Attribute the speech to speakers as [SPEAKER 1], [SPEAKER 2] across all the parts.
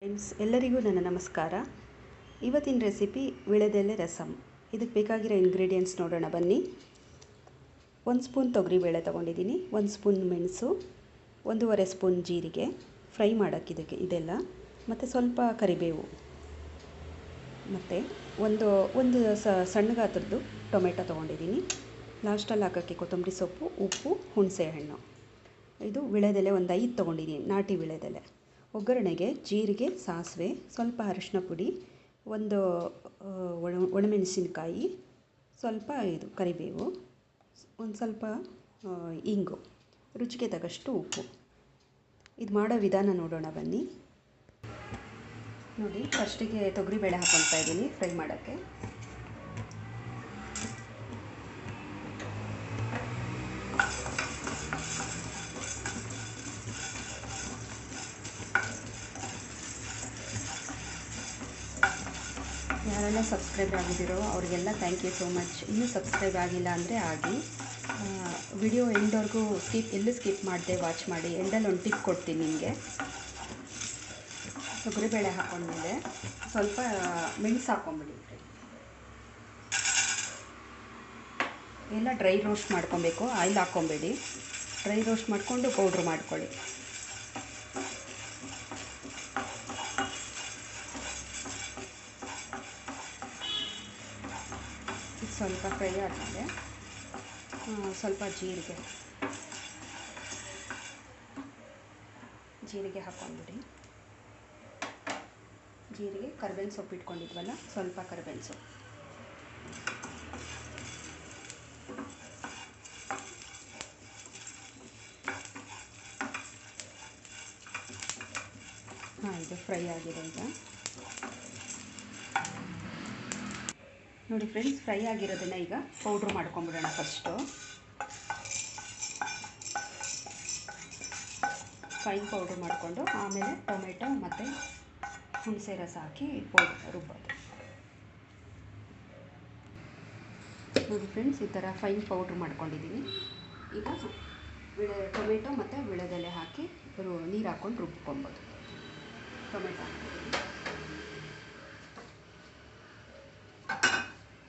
[SPEAKER 1] Friends, ಎಲ್ಲರಿಗೂ ನನ್ನ ನಮಸ್ಕಾರ. ಇವತ್ತಿನ ರೆಸಿಪಿ ವಿಳೆದೆಲೆ ರಸಮ್ ಇದಕ್ಕೆ ಬೇಕಾಗಿರೋ ಇಂಗ್ರೀಡಿಯೆಂಟ್ಸ್ ನೋಡೋಣ ಬನ್ನಿ. ಒಂದು ಸ್ಪೂನ್ ತೊಗರಿಬೇಳೆ ತೊಗೊಂಡಿದ್ದೀನಿ, ಒಂದು ಸ್ಪೂನ್ ಮೆಣಸು, ಒಂದೂವರೆ ಸ್ಪೂನ್ ಜೀರಿಗೆ. ಫ್ರೈ ಮಾಡೋಕ್ಕೆ ಇದಕ್ಕೆ ಇದೆಲ್ಲ. ಮತ್ತು ಸ್ವಲ್ಪ ಕರಿಬೇವು. ಮತ್ತು ಒಂದು ಒಂದು ಸಣ್ಣ ಗಾತ್ರದ್ದು ಟೊಮೆಟೊ ತೊಗೊಂಡಿದ್ದೀನಿ. ಲಾಸ್ಟಲ್ಲಿ ಹಾಕೋಕ್ಕೆ ಕೊತ್ತಂಬರಿ ಸೊಪ್ಪು, ಉಪ್ಪು ಹುಣಸೆ ಹಣ್ಣು ಇದು ವಿಳೆದೆಲೆ ಒಂದು ಐದು ತೊಗೊಂಡಿದ್ದೀನಿ, ನಾಟಿ ವಿಳೆದೆಲೆ ಒಗ್ಗರಣೆಗೆ ಜೀರಿಗೆ, ಸಾಸಿವೆ, ಸ್ವಲ್ಪ ಅರಿಶಿನ ಪುಡಿ, ಒಂದು ಒಣ, ಒಣಮೆಣಸಿನ್ಕಾಯಿ, ಸ್ವಲ್ಪ ಇದು ಕರಿಬೇವು, ಒಂದು ಸ್ವಲ್ಪ ಇಂಗು, ರುಚಿಗೆ ತಗಷ್ಟು ಉಪ್ಪು. ಇದು ಮಾಡೋ ವಿಧಾನ ನೋಡೋಣ ಬನ್ನಿ. ನೋಡಿ, ಫಸ್ಟಿಗೆ ತೊಗರಿಬೇಳೆ ಹಾಕ್ಕೊಳ್ತಾ ಇದ್ದೀನಿ ಫ್ರೈ ಮಾಡೋಕ್ಕೆ. ಯಾರೆಲ್ಲ ಸಬ್ಸ್ಕ್ರೈಬ್ ಆಗಿದ್ದೀರೋ ಅವರಿಗೆಲ್ಲ ಥ್ಯಾಂಕ್ ಯು ಸೋ ಮಚ್ ಇನ್ನೂ ಸಬ್ಸ್ಕ್ರೈಬ್ ಆಗಿಲ್ಲ ಅಂದರೆ ಆಗಿ ವಿಡಿಯೋ ಎಂಡ್ವರೆಗೂ ಸ್ಕಿಪ್ ಎಲ್ಲೂ ಸ್ಕಿಪ್ ಮಾಡದೆ ವಾಚ್ ಮಾಡಿ. ಎಂಡಲ್ಲಿ ಒಂದು ಟಿಪ್ ಕೊಡ್ತೀನಿ ನಿಮಗೆ. ತೊಗರಿಬೇಳೆ ಹಾಕೊಂಡ್ಮೇಲೆ ಸ್ವಲ್ಪ ಮೆಣಸು ಹಾಕೊಂಬಿಡಿ. ಎಲ್ಲ ಡ್ರೈ ರೋಸ್ಟ್ ಮಾಡ್ಕೊಬೇಕು ಆಯಿಲ್ ಹಾಕ್ಕೊಬೇಡಿ ಡ್ರೈ ರೋಸ್ಟ್ ಮಾಡಿಕೊಂಡು ಪೌಡ್ರ್ ಮಾಡ್ಕೊಳ್ಳಿ ಇದು ಸ್ವಲ್ಪ ಫ್ರೈ ಆದಮೇಲೆ ಸ್ವಲ್ಪ ಜೀರಿಗೆ. ಜೀರಿಗೆ ಹಾಕ್ಕೊಂಡ್ಬಿಡಿ ಜೀರಿಗೆ ಕರ್ಬೇವಿನ ಸೊಪ್ಪು ಇಟ್ಕೊಂಡಿದ್ವಲ್ಲ, ಸ್ವಲ್ಪ ಕರ್ಬೇವಿನ ಸೊಪ್ಪು. ಹಾಂ, ಇದು ಫ್ರೈ ಆಗಿದೆ ಈಗ. ನೋಡಿ ಫ್ರೆಂಡ್ಸ್ ಫ್ರೈ ಆಗಿರೋದನ್ನ ಈಗ ಪೌಡ್ರ್ ಮಾಡ್ಕೊಂಬಿಡೋಣ ಫಸ್ಟು ಫೈನ್ ಪೌಡ್ರ್ ಮಾಡಿಕೊಂಡು ಆಮೇಲೆ ಟೊಮೆಟೊ ಮತ್ತು ಹುಣಸೆ ರಸ ಹಾಕಿ ಪೌಡ್ರ್ ರುಬ್ಬೋದು. ನೋಡಿ ಫ್ರೆಂಡ್ಸ್ ಈ ಥರ ಫೈನ್ ಪೌಡ್ರ್ ಮಾಡ್ಕೊಂಡಿದ್ದೀನಿ ಈಗ ಟೊಮೆಟೊ ಮತ್ತು ವಿಳೆದೆಲೆ ಹಾಕಿ ನೀರು ಹಾಕ್ಕೊಂಡು ರುಬ್ಕೊಬೋದು. ಟೊಮೆಟೊ.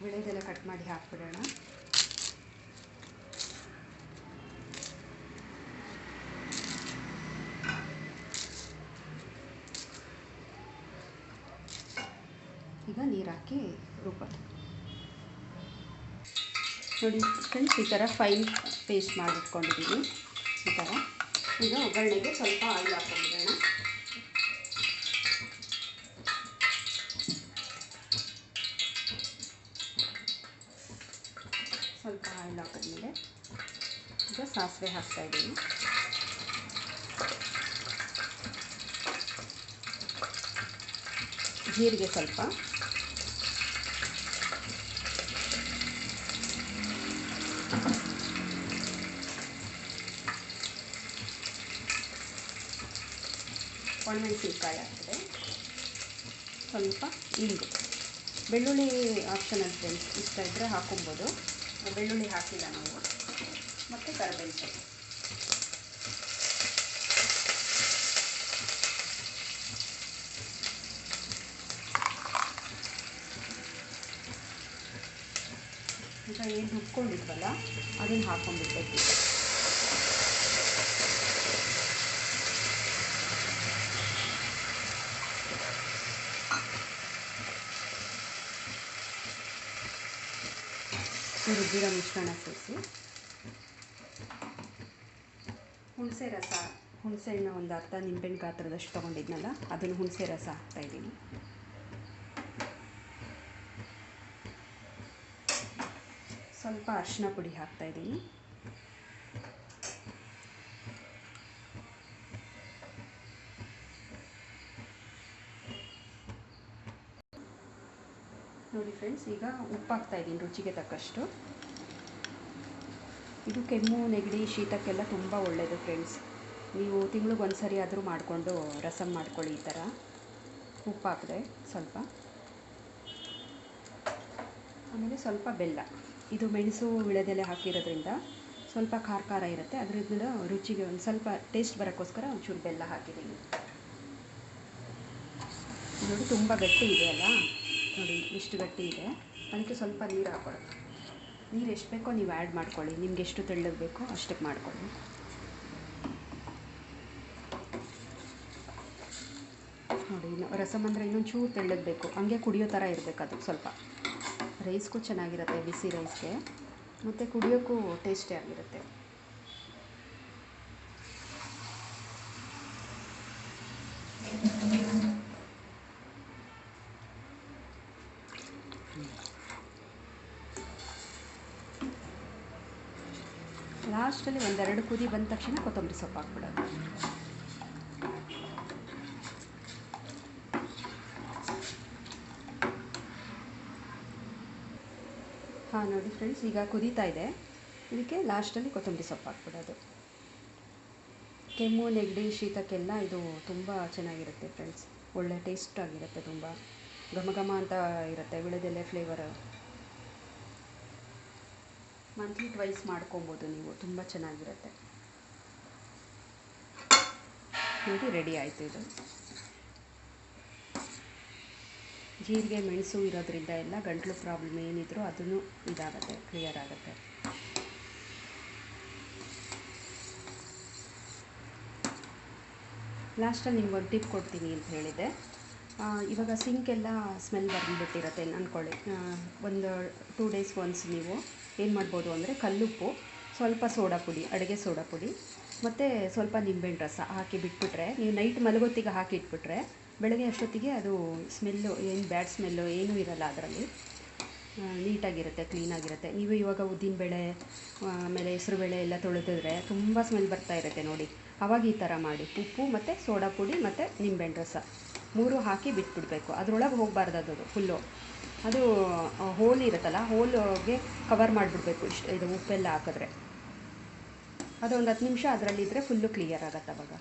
[SPEAKER 1] ವಿಳೆದೆಲೆ ಕಟ್ ಮಾಡಿ ಹಾಕ್ಬಿಡೋಣ. ಈಗ ನೀರು ಹಾಕಿ ರುಬ್ಬೋದು. ನೋಡಿ ಫ್ರೆಂಡ್ಸ್ ಈ ಥರ ಫೈನ್ ಪೇಸ್ಟ್ ಮಾಡಿಟ್ಕೊಂಡಿದ್ದೀನಿ ಈ ಥರ ಈಗ ಒಗ್ಗರಣೆಗೆ ಸ್ವಲ್ಪ ಆಯಿಲ್ ಹಾಕ್ಕೊಂಡ್ಬಿಡೋಣ ಈಗ ಸಾಸಿವೆ ಹಾಕ್ತಾಯಿದ್ದೀನಿ ಜೀರಿಗೆ ಸ್ವಲ್ಪ. ಒಣಮೆಣಸಿನ್ಕಾಯಿ ಹಾಕಿದೆ ಸ್ವಲ್ಪ ಇಂಗು ಬೆಳ್ಳುಳ್ಳಿ ಆಪ್ಷನಲ್ ಫ್ರೆಂಡ್ಸ್ ಇಷ್ಟ ಇದ್ದರೆ ಹಾಕೊಬೋದು. ಬೆಳ್ಳುಳ್ಳಿ ಹಾಕಿಲ್ಲ ನಾವು. ಮತ್ತು ಕರಿಬೇವು ಸೊಪ್ಪು. ಈಗ ಏನು ರುಬ್ಕೊಂಡಿದ್ವಲ್ಲ ಅದನ್ನು ಹಾಕೊಂಡ್ಬಿಡ್ಬೇಕು. ರುಬ್ಬಿರೋ ಮಿಶ್ರಣ ಸೇರಿಸಿ. ಹುಣಸೆ ರಸ ಹುಣಸೆ ಹಣ್ಣು ಒಂದು ಅರ್ಧ ನಿಂಬೆಹಣ್ಣು ಗಾತ್ರದಷ್ಟು ತೊಗೊಂಡಿದ್ನಲ್ಲ, ಅದನ್ನು ಹುಣಸೆ ರಸ ಹಾಕ್ತಾಯಿದ್ದೀನಿ ಸ್ವಲ್ಪ ಅರಿಶಿನ ಪುಡಿ ಹಾಕ್ತಾಯಿದ್ದೀನಿ ನೋಡಿ ಫ್ರೆಂಡ್ಸ್ ಈಗ ಉಪ್ಪು ಹಾಕ್ತಾಯಿದ್ದೀನಿ ರುಚಿಗೆ ತಕ್ಕಷ್ಟು. ಇದು ಕೆಮ್ಮು, ನೆಗಡಿ, ಶೀತಕ್ಕೆಲ್ಲ ತುಂಬ ಒಳ್ಳೆಯದು ಫ್ರೆಂಡ್ಸ್ ನೀವು ತಿಂಗ್ಳಿಗೆ ಒಂದು ಸರಿ ಆದರೂ ಮಾಡಿಕೊಂಡು ರಸಮ್ ಮಾಡ್ಕೊಳ್ಳಿ ಈ ಥರ ಉಪ್ಪು ಹಾಕಿದೆ ಸ್ವಲ್ಪ. ಆಮೇಲೆ ಸ್ವಲ್ಪ ಬೆಲ್ಲ. ಇದು ಮೆಣಸು ವಿಳೆದೆಲೆ ಹಾಕಿರೋದ್ರಿಂದ ಸ್ವಲ್ಪ ಖಾರ ಖಾರ ಇರುತ್ತೆ. ಅದರಿಂದ ರುಚಿಗೆ ಒಂದು ಸ್ವಲ್ಪ ಟೇಸ್ಟ್ ಬರೋಕ್ಕೋಸ್ಕರ ಒಂಚೂರು ಬೆಲ್ಲ ಹಾಕಿದ್ದೀನಿ. ನೋಡಿ, ತುಂಬ ಗಟ್ಟಿ ಇದೆ ಅಲ್ಲ? ನೋಡಿ, ಇಷ್ಟು ಗಟ್ಟಿ ಇದೆ. ಅದಕ್ಕೆ ಸ್ವಲ್ಪ ನೀರು ಹಾಕೊಳ್ಳಿ ನೀರು ಎಷ್ಟು ಬೇಕೋ ನೀವು ಆ್ಯಡ್ ಮಾಡ್ಕೊಳ್ಳಿ. ನಿಮ್ಗೆ ಎಷ್ಟು ತೆಳ್ಳಗೆ ಬೇಕೋ ಅಷ್ಟಕ್ಕೆ ಮಾಡ್ಕೊಳ್ಳಿ. ನೋಡಿ, ಇನ್ನು ರಸಮ್ ಅಂದರೆ ಇನ್ನೊಂದು ಚೂರು ತೆಳ್ಳಗೆ ಬೇಕು. ಹಂಗೆ ಕುಡಿಯೋ ಥರ ಇರಬೇಕು ಅದು ಸ್ವಲ್ಪ. ರೈಸ್ಗೂ ಚೆನ್ನಾಗಿರುತ್ತೆ, ಬಿಸಿ ರೈಸ್ಗೆ ಮತ್ತು ಕುಡಿಯೋಕ್ಕೂ ಟೇಸ್ಟಿ ಆಗಿರುತ್ತೆ ಲಾಸ್ಟಲ್ಲಿ ಒಂದೆರಡು ಕುದಿ ಬಂದ ತಕ್ಷಣ ಕೊತ್ತಂಬರಿ ಸೊಪ್ಪು ಹಾಕ್ಬಿಡೋದು. ಹಾಂ, ನೋಡಿ ಫ್ರೆಂಡ್ಸ್ ಈಗ ಕುದೀತಾ ಇದೆ. ಇದಕ್ಕೆ ಲಾಸ್ಟಲ್ಲಿ ಕೊತ್ತಂಬರಿ ಸೊಪ್ಪು ಹಾಕ್ಬಿಡೋದು. ಕೆಮ್ಮು, ನೆಗಡಿ, ಶೀತಕ್ಕೆಲ್ಲ ಇದು ತುಂಬ ಚೆನ್ನಾಗಿರುತ್ತೆ ಫ್ರೆಂಡ್ಸ್ ಒಳ್ಳೆ ಟೇಸ್ಟ್ ಆಗಿರುತ್ತೆ ತುಂಬ. ಘಮ ಘಮ ಅಂತ ಇರುತ್ತೆ, ವಿಳದೆಲೆ ಫ್ಲೇವರ್ ಮಂತ್ಲಿ ಟ್ವೈಸ್ ಮಾಡ್ಕೊಬೋದು ನೀವು, ತುಂಬ ಚೆನ್ನಾಗಿರುತ್ತೆ. ನೋಡಿ ರೆಡಿ ಆಯಿತು ಇದು. ಜೀರಿಗೆ, ಮೆಣಸು ಇರೋದ್ರಿಂದ ಎಲ್ಲ ಗಂಟಲು ಪ್ರಾಬ್ಲಮ್ ಏನಿದ್ರು ಅದನ್ನು ಇದಾಗುತ್ತೆ ಕ್ಲಿಯರ್ ಆಗುತ್ತೆ. ಲಾಸ್ಟಲ್ಲಿ ನಿಮ್ಗೊಂದು ಟಿಪ್ ಕೊಡ್ತೀನಿ ಅಂತ ಹೇಳಿದೆ ಇವಾಗ ಸಿಂಕ್ ಎಲ್ಲ ಸ್ಮೆಲ್ ಬಂದುಬಿಟ್ಟಿರುತ್ತೆ ಅಂದ್ಕೊಳ್ಳಿ ಒಂದು ಟೂ ಡೇಸ್ ಒನ್ಸ್ ನೀವು. ಏನು ಮಾಡ್ಬೋದು ಅಂದರೆ ಕಲ್ಲುಪ್ಪು, ಸ್ವಲ್ಪ ಸೋಡಾ ಪುಡಿ, ಅಡುಗೆ ಸೋಡಾ ಪುಡಿ, ಮತ್ತು ಸ್ವಲ್ಪ ನಿಂಬೆಹಣ್ಣು ರಸ ಹಾಕಿ ಬಿಟ್ಬಿಟ್ರೆ, ನೀವು ನೈಟ್ ಮಲಗೊತ್ತಿಗೆ ಹಾಕಿ ಇಟ್ಬಿಟ್ರೆ, ಬೆಳಗ್ಗೆ ಅಷ್ಟೊತ್ತಿಗೆ ಅದು ಸ್ಮೆಲ್ಲು ಏನು ಬ್ಯಾಡ್ ಸ್ಮೆಲ್ಲು ಏನೂ ಇರಲ್ಲ ಅದರಲ್ಲಿ. ನೀಟಾಗಿರುತ್ತೆ ಕ್ಲೀನಾಗಿರುತ್ತೆ ನೀವು ಇವಾಗ ಉದ್ದಿನಬೇಳೆ ಆಮೇಲೆ ಹೆಸರುಬೇಳೆ ಎಲ್ಲ ತೊಳೆದಿದ್ರೆ ತುಂಬ ಸ್ಮೆಲ್ ಬರ್ತಾ ಇರುತ್ತೆ ನೋಡಿ. ಅವಾಗ ಈ ಥರ ಮಾಡಿ. ಉಪ್ಪು ಮತ್ತು ಸೋಡಾ ಪುಡಿ ಮತ್ತು ನಿಂಬೆಹಣ್ಣು ರಸ. ಮೂರು ಹಾಕಿ ಬಿಟ್ಬಿಡಬೇಕು. ಅದರೊಳಗೆ ಹೋಗಬಾರ್ದು ಅದು ಫುಲ್ಲು ಅದು ಹೋಲ್ ಇರುತ್ತಲ್ಲ ಹೋಲ್ಗೆ ಕವರ್ ಮಾಡಿಬಿಡ್ಬೇಕು ಇಷ್ಟು, ಇದು ಉಪ್ಪೆಲ್ಲ ಹಾಕಿದ್ರೆ. ಅದೊಂದು ಹತ್ತು ನಿಮಿಷ ಅದರಲ್ಲಿದ್ದರೆ ಫುಲ್ಲು ಕ್ಲಿಯರ್ ಆಗುತ್ತೆ ಅವಾಗ.